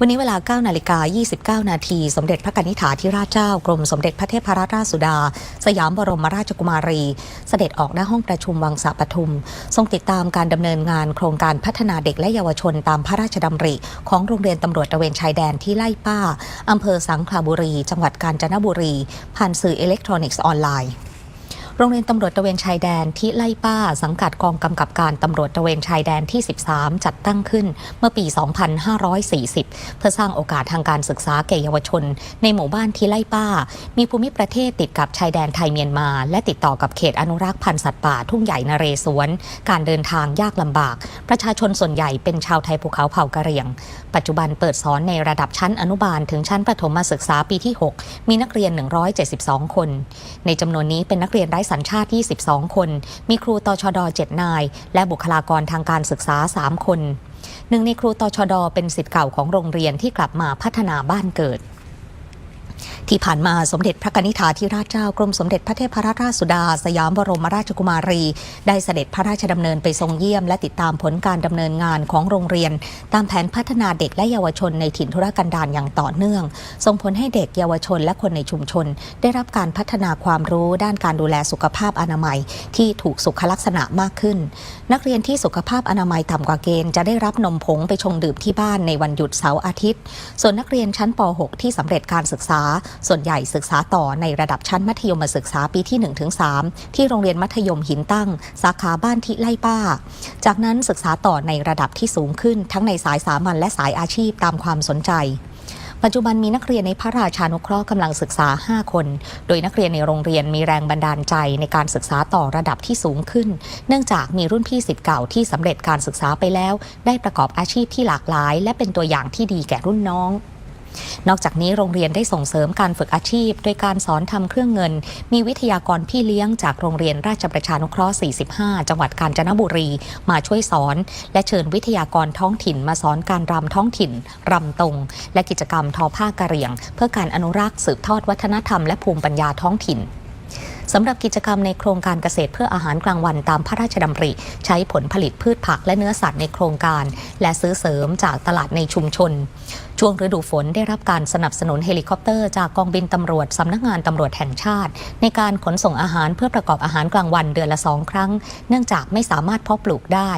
วันนี้เวลา 9 นาฬิกา 29 นาที สมเด็จพระกนิษฐาธิราชเจ้า กรมสมเด็จพระเทพรัตนราชสุดา สยามบรมราชกุมารี เสด็จออกหน้าห้องประชุมวังสะปทุม ทรงติดตามการดำเนินงานโครงการพัฒนาเด็กและเยาวชนตามพระราชดำริ ของโรงเรียนตำรวจตะเวนชายแดนที่ไล่ป้าอำเภอสังขลาบุรี จังหวัดกาญจนบุรี ผ่านสื่ออิเล็กทรอนิกส์ออนไลน์ โรงเรียนตำรวจตระเวนชายแดนที่ไล่ป้า สังกัดกองกำกับการตำรวจตระเวนชายแดนที่ 13 จัดตั้งขึ้นเมื่อปี 2540 เพื่อสร้างโอกาสทางการศึกษาแก่เยาวชน ในหมู่บ้านที่ไล่ป้า มีภูมิประเทศติดกับชายแดนไทยเมียนมา และติดต่อกับเขตอนุรักษ์พันธุ์สัตว์ป่าทุ่งใหญ่นเรศวร การเดินทางยากลำบาก ประชาชนส่วนใหญ่เป็นชาวไทยภูเขาเผ่ากะเหรี่ยง ปัจจุบันเปิดสอนในระดับชั้นอนุบาลถึงชั้นประถมศึกษาปีที่ 6 มีนักเรียน 172 คน ในจำนวนนี้เป็นนักเรียนไร้สัญชาติ 22 คน มีครูตชด 7 นาย และบุคลากรทางการศึกษา 3 คน หนึ่งในครูตชด เป็นสิทธิ์เก่าของโรงเรียนที่กลับมาพัฒนาบ้านเกิด ที่ผ่านมาสมเด็จพระนิษฐาธิราชเจ้ากรมสมเด็จพระเทพรัตนราชสุดา สยามบรมราชกุมารี ได้เสด็จพระราชดำเนินไปทรงเยี่ยม และติดตามผลการดำเนินงานของโรงเรียน ตามแผนพัฒนาเด็กและเยาวชนในถิ่นธุรกันดารอย่างต่อเนื่อง ส่งผลให้เด็กเยาวชนและคนในชุมชน ได้รับการพัฒนาความรู้ด้านการดูแลสุขภาพอนามัย ที่ถูกสุขลักษณะมากขึ้น นักเรียนที่สุขภาพอนามัยต่ำกว่าเกณฑ์จะได้รับนมผงไปชงดื่มที่บ้านในวันหยุดเสาร์อาทิตย์ ส่วนนักเรียนชั้นป .6 ที่สำเร็จการศึกษาส่วนใหญ่ศึกษาต่อในระดับชั้นมัธยมศึกษาปีที่ 1-3 ที่โรงเรียนมัธยมหินตั้ง สาขาบ้านทิไล่ป้า จากนั้นศึกษาต่อในระดับที่สูงขึ้น ทั้งในสายสามัญและสายอาชีพตามความสนใจปัจจุบันมีนักเรียนในพระราชานุเคราะห์กำลังศึกษา 5 คน โดยนักเรียนในโรงเรียนมีแรงบันดาลใจในการศึกษาต่อระดับที่สูงขึ้น เนื่องจากมีรุ่นพี่สิทธิ์เก่าที่สำเร็จการศึกษาไปแล้ว ได้ประกอบอาชีพที่หลากหลาย และเป็นตัวอย่างที่ดีแก่รุ่นน้อง นอกจากนี้โรงเรียนได้ส่งเสริมการฝึกอาชีพ โดยการสอนทำเครื่องเงิน มีวิทยากรพี่เลี้ยงจากโรงเรียนราชประชานุเคราะห์ 45 จังหวัดกาญจนบุรีมาช่วยสอน และเชิญวิทยากรท้องถิ่นมาสอนการรำท้องถิ่นรำตรง และกิจกรรมทอผ้ากะเหรี่ยง เพื่อการอนุรักษ์สืบทอดวัฒนธรรมและภูมิปัญญาท้องถิ่น สำหรับกิจกรรมในโครงการเกษตรเพื่ออาหารกลางวันตามพระราชดำริ ใช้ผลผลิตพืชผักและเนื้อสัตว์ในโครงการ และซื้อเสริมจากตลาดในชุมชน ช่วงฤดูฝนได้รับการสนับสนุนเฮลิคอปเตอร์จากกองบินตำรวจสำนักงานตำรวจแห่งชาติ ในการขนส่งอาหารเพื่อประกอบอาหารกลางวันเดือนละสองครั้ง เนื่องจากไม่สามารถเพาะปลูกได้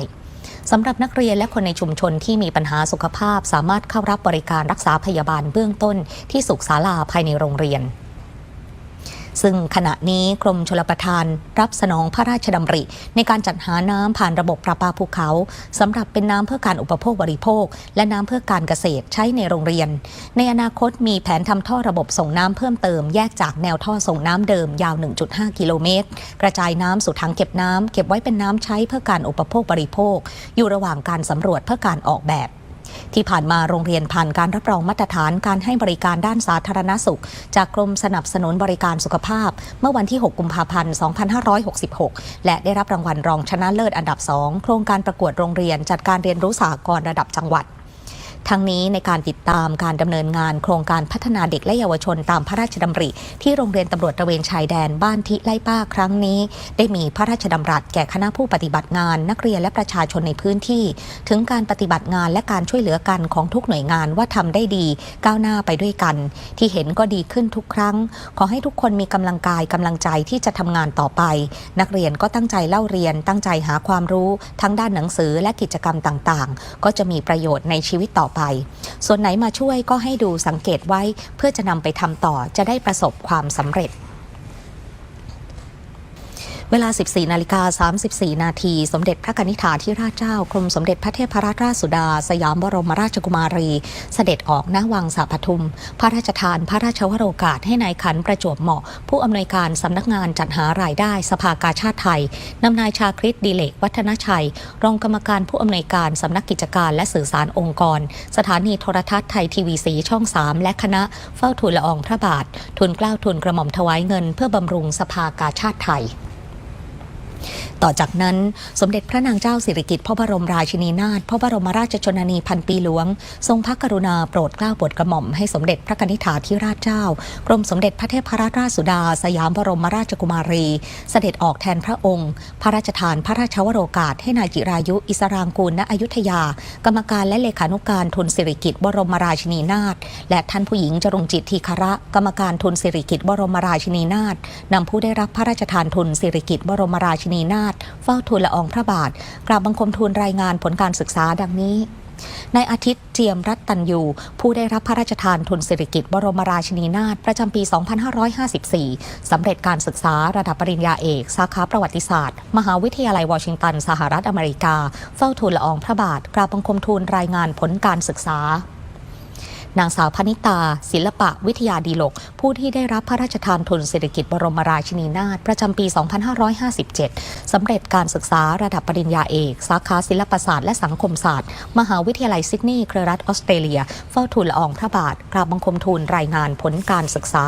สำหรับนักเรียนและคนในชุมชนที่มีปัญหาสุขภาพ สามารถเข้ารับบริการรักษาพยาบาลเบื้องต้นที่สุขศาลาภายในโรงเรียน ซึ่งขณะนี้กรมชลประทานรับสนองพระราชดำริ ในการจัดหาน้ำผ่านระบบประปาภูเขาสำหรับเป็นน้ำเพื่อการอุปโภคบริโภค และน้ำเพื่อการเกษตรใช้ในโรงเรียน ในอนาคตมีแผนทำท่อระบบส่งน้ำเพิ่มเติมแยกจากแนวท่อส่งน้ำเดิมยาว 1.5 กิโลเมตร กระจายน้ำสู่ถังเก็บน้ำเก็บไว้เป็นน้ำใช้เพื่อการอุปโภคบริโภค อยู่ระหว่างการสำรวจเพื่อการออกแบบ ที่ผ่านมาโรงเรียนผ่านการรับรองมาตรฐานการให้บริการด้านสาธารณสุข จากกรมสนับสนุนบริการสุขภาพ เมื่อวันที่ 6 กุมภาพันธ์ 2566 และได้รับรางวัลรองชนะเลิศอันดับ 2 โครงการประกวดโรงเรียนจัดการเรียนรู้สากลระดับจังหวัด ทั้งนี้ในการติดตามการดำเนินงานโครงการพัฒนาเด็กและเยาวชนตามพระราชดำริ ที่โรงเรียนตำรวจตระเวนชายแดนบ้านทิไล่ป้าครั้งนี้ ได้มีพระราชดำรัสแก่คณะผู้ปฏิบัติงาน นักเรียนและประชาชนในพื้นที่ ถึงการปฏิบัติงานและการช่วยเหลือกันของทุกหน่วยงานว่าทำได้ดี ก้าวหน้าไปด้วยกัน ที่เห็นก็ดีขึ้นทุกครั้ง ขอให้ทุกคนมีกำลังกายกำลังใจที่จะทำงานต่อไป นักเรียนก็ตั้งใจเล่าเรียน ตั้งใจหาความรู้ ทั้งด้านหนังสือและกิจกรรมต่างๆ ก็จะมีประโยชน์ในชีวิตต่อไป ส่วนไหนมาช่วยก็ให้ดูสังเกตไว้เพื่อจะนำไปทำต่อจะได้ประสบความสำเร็จ เวลา 14 นาฬิกา 34 นาที สมเด็จพระนิษฐาธิราชเจ้ากรมสมเด็จพระเทพรัตนราชสุดา สยามบรมราชกุมารี เสด็จออกหน้าวังสาปทุม พระราชทานพระราชวโรกาสให้นายขันประจวบเหมาะ ผู้อำนวยการสำนักงานจัดหารายได้สภากาชาติไทยนำนายชาคริตดีเลกวัฒนชัย รองกรรมการผู้อำนวยการสำนักกิจการและสื่อสารองค์กร สถานีโทรทัศน์ไทยทีวีสีช่อง 3 และคณะเฝ้าทูลละอองพระบาท ทุนเกล้าทุนกระหม่อมถวายเงิน เพื่อบำรุงสภากาชาติไทย ต่อจากนั้นสมเด็จพระนางเจ้าสิริกิติ์พระบรมราชินีนาถพระบรมราชชนนีพันปีหลวง ทรงพระกรุณาโปรดเกล้าโปรดกระหม่อมให้สมเด็จพระนิษฐาธิราชเจ้า กรมสมเด็จพระเทพรัตนราชสุดา สยามบรมราชกุมารี เสด็จออกแทนพระองค์ พระราชทานพระราชวโรกาสให้นายจิรายุ อิสรางกูลณอยุธยา กรรมการและเลขานุการทุนสิริกิติ์บรมราชินีนาถและท่านผู้หญิงจรุงจิตทีคระ กรรมการทุนสิริกิติ์บรมราชินีนาถนำผู้ได้รับพระราชทานทุนสิริกิติ์บรมราชินีนาถเฝ้าทูลละอองพระบาท กราบบังคมทูลรายงานผลการศึกษาดังนี้ในอาทิตย์เจียมรัตตัญยูผู้ได้รับพระราชทานทุนสิริกิตบรมราชินีนาถประจำปี 2554 สำเร็จการศึกษาระดับปริญญาเอก สาขาประวัติศาสตร์ มหาวิทยาลัยวอชิงตัน สหรัฐอเมริกา เฝ้าทูลละอองพระบาท กราบบังคมทูลรายงานผลการศึกษา นางสาวพนิตา ศิลปะวิทยาดีลก ผู้ที่ได้รับพระราชทานทุนเศรษฐกิจบรมราชินีนาถประจำปี 2557 สำเร็จการศึกษาระดับปริญญาเอก สาขาศิลปศาสตร์และสังคมศาสตร์ มหาวิทยาลัยซิดนีย์เครือรัฐออสเตรเลีย เฝ้าทูลละอองพระบาทกราบบังคมทูลรายงานผลการศึกษา